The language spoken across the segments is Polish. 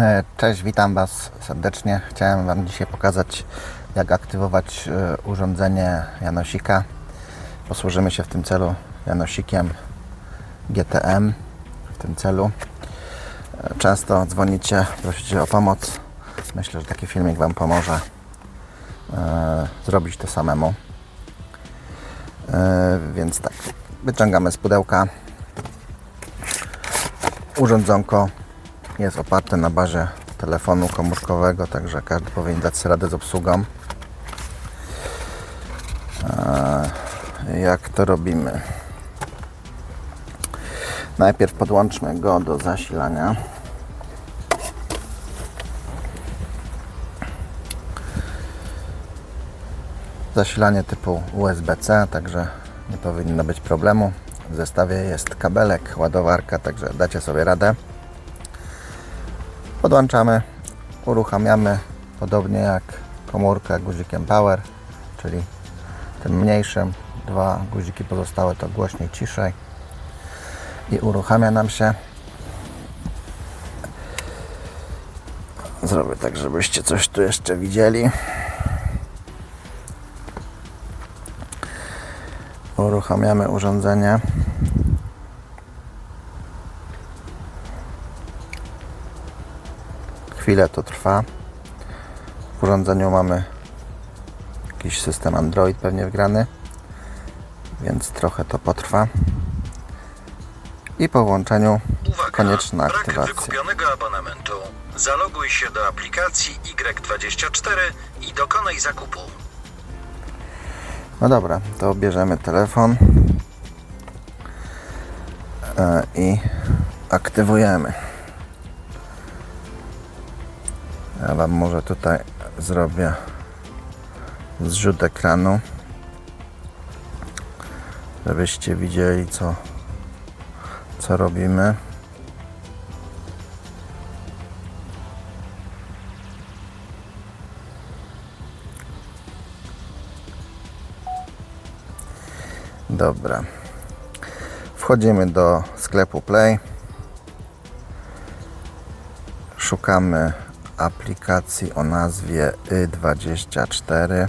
E, Cześć, witam Was serdecznie. Chciałem Wam dzisiaj pokazać, jak aktywować e, urządzenie Janosika. Posłużymy się w tym celu Janosikiem GTM. W tym celu E, często dzwonicie, prosicie o pomoc. Myślę, że taki filmik Wam pomoże zrobić to samemu. Więc tak, wyciągamy z pudełka urządzonko jest oparte na bazie telefonu komórkowego, także każdy powinien dać sobie radę z obsługą. Eee, Jak to robimy? Najpierw podłączmy go do zasilania. Zasilanie typu USB-C, także nie powinno być problemu. W zestawie jest kabelek, ładowarka, także dacie sobie radę. Podłączamy, uruchamiamy podobnie jak komórkę guzikiem power, czyli tym mniejszym. Dwa guziki pozostałe to głośniej, ciszej. I uruchamia nam się. Zrobię tak, żebyście coś tu jeszcze widzieli. Uruchamiamy urządzenie. Chwilę to trwa. W urządzeniu mamy jakiś system Android pewnie wgrany, więc trochę to potrwa. I po włączeniu Uwaga! konieczna Brak aktywacja. wykupionego abonamentu. Zaloguj się do aplikacji Y24 i dokonaj zakupu. No dobra, to bierzemy telefon e, i aktywujemy. Ja Wam może tutaj zrobię zrzut ekranu, żebyście widzieli co, co robimy. Dobra. Wchodzimy do sklepu Play. Szukamy aplikacji o nazwie Y24,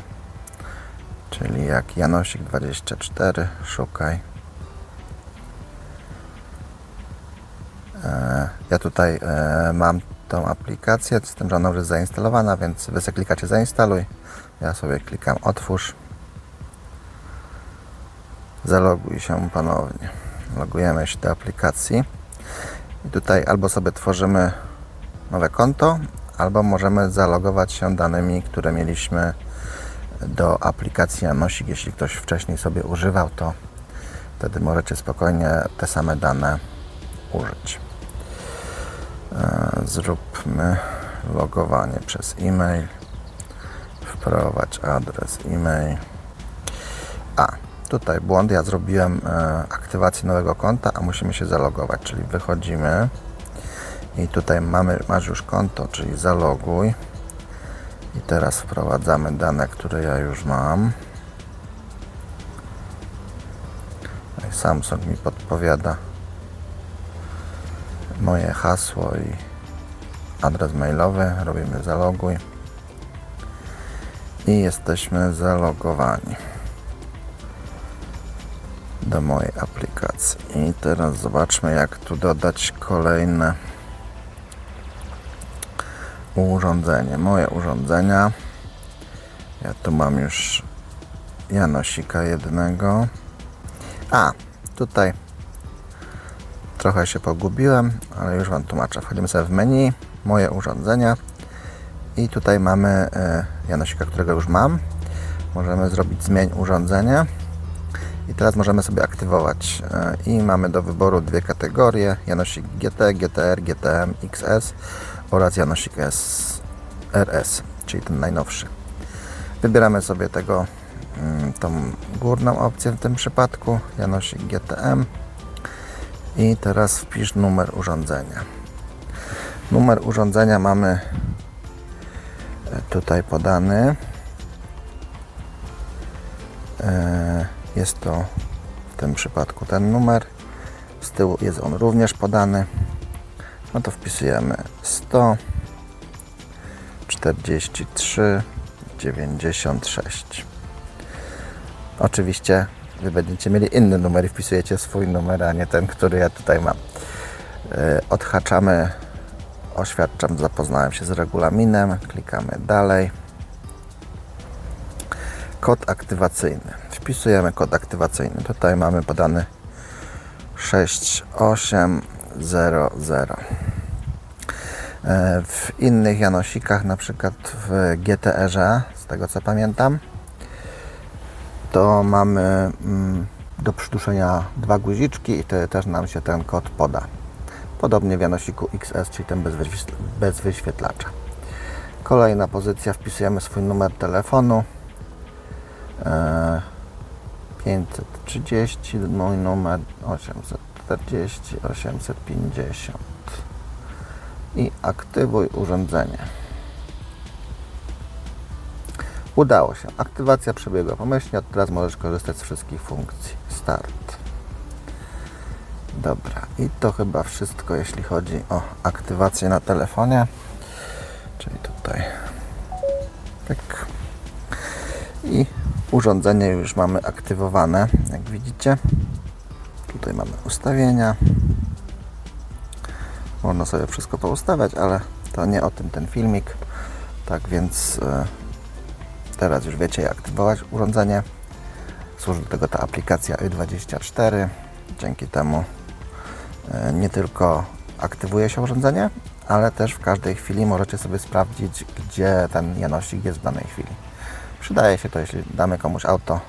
czyli jak Janosik 24. Szukaj. E, Ja tutaj e, mam tą aplikację, z tym, że ona już jest zainstalowana, więc wy sobie klikacie zainstaluj. Ja sobie klikam otwórz. Zaloguj się ponownie. Logujemy się do aplikacji. I tutaj albo sobie tworzymy nowe konto, albo możemy zalogować się danymi, które mieliśmy do aplikacji Janosik. Jeśli ktoś wcześniej sobie używał, to wtedy możecie spokojnie te same dane użyć. E, Zróbmy logowanie przez e-mail. Wprowadź adres e-mail. A, tutaj błąd. Ja zrobiłem e, aktywację nowego konta, a musimy się zalogować, czyli wychodzimy i tutaj mamy, masz już konto, czyli zaloguj. I teraz wprowadzamy dane, które ja już mam. Tutaj Samsung mi podpowiada moje hasło i adres mailowy. Robimy zaloguj. I jesteśmy zalogowani do mojej aplikacji. I teraz zobaczmy, jak tu dodać kolejne urządzenie. Moje urządzenia. Ja tu mam już Janosika jednego. A, tutaj trochę się pogubiłem, ale już Wam tłumaczę. Wchodzimy sobie w menu, moje urządzenia i tutaj mamy e, Janosika, którego już mam. Możemy zrobić zmień urządzenie. I teraz możemy sobie aktywować e, i mamy do wyboru dwie kategorie Janosik GT, GTR, GTM, XS oraz Janosik S, RS, czyli ten najnowszy. Wybieramy sobie tego mm, tą górną opcję w tym przypadku Janosik GTM i teraz wpisz numer urządzenia. Numer urządzenia mamy e, tutaj podany. E, Jest to w tym przypadku ten numer. Z tyłu jest on również podany no to wpisujemy 100 43 96. Oczywiście Wy będziecie mieli inny numer i wpisujecie swój numer, a nie ten, który ja tutaj mam. E, odhaczamy, oświadczam, zapoznałem się z regulaminem, klikamy dalej. Kod aktywacyjny. Wpisujemy kod aktywacyjny. Tutaj mamy podany 68 0,0. E, w innych Janosikach, na przykład w GTR-ze, z tego co pamiętam, to mamy mm, do przyduszenia dwa guziczki i też nam się ten kod poda. Podobnie w Janosiku XS, czyli ten bez, bez wyświetlacza. Kolejna pozycja, wpisujemy swój numer telefonu. E, 530, mój numer 800 840, 850 i aktywuj urządzenie. Udało się. Aktywacja przebiegła pomyślnie. Od teraz możesz korzystać z wszystkich funkcji. Start. Dobra, i to chyba wszystko, jeśli chodzi o aktywację na telefonie. Czyli tutaj. Tak. I urządzenie już mamy aktywowane, jak widzicie. Tutaj mamy ustawienia. Można sobie wszystko poustawiać, ale to nie o tym ten filmik. Tak więc e, teraz już wiecie jak aktywować urządzenie. Służy do tego ta aplikacja Y24. Dzięki temu e, nie tylko aktywuje się urządzenie, ale też w każdej chwili możecie sobie sprawdzić, gdzie ten janosik jest w danej chwili. Przydaje się to, jeśli damy komuś auto,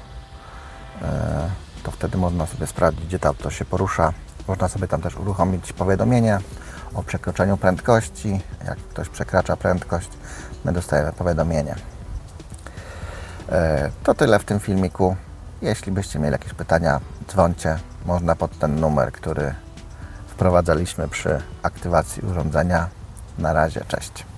e, wtedy można sobie sprawdzić, gdzie to auto się porusza. Można sobie tam też uruchomić powiadomienie o przekroczeniu prędkości. Jak ktoś przekracza prędkość, my dostajemy powiadomienie. E, To tyle w tym filmiku. Jeśli byście mieli jakieś pytania, dzwońcie. Można pod ten numer, który wprowadzaliśmy przy aktywacji urządzenia. Na razie, cześć.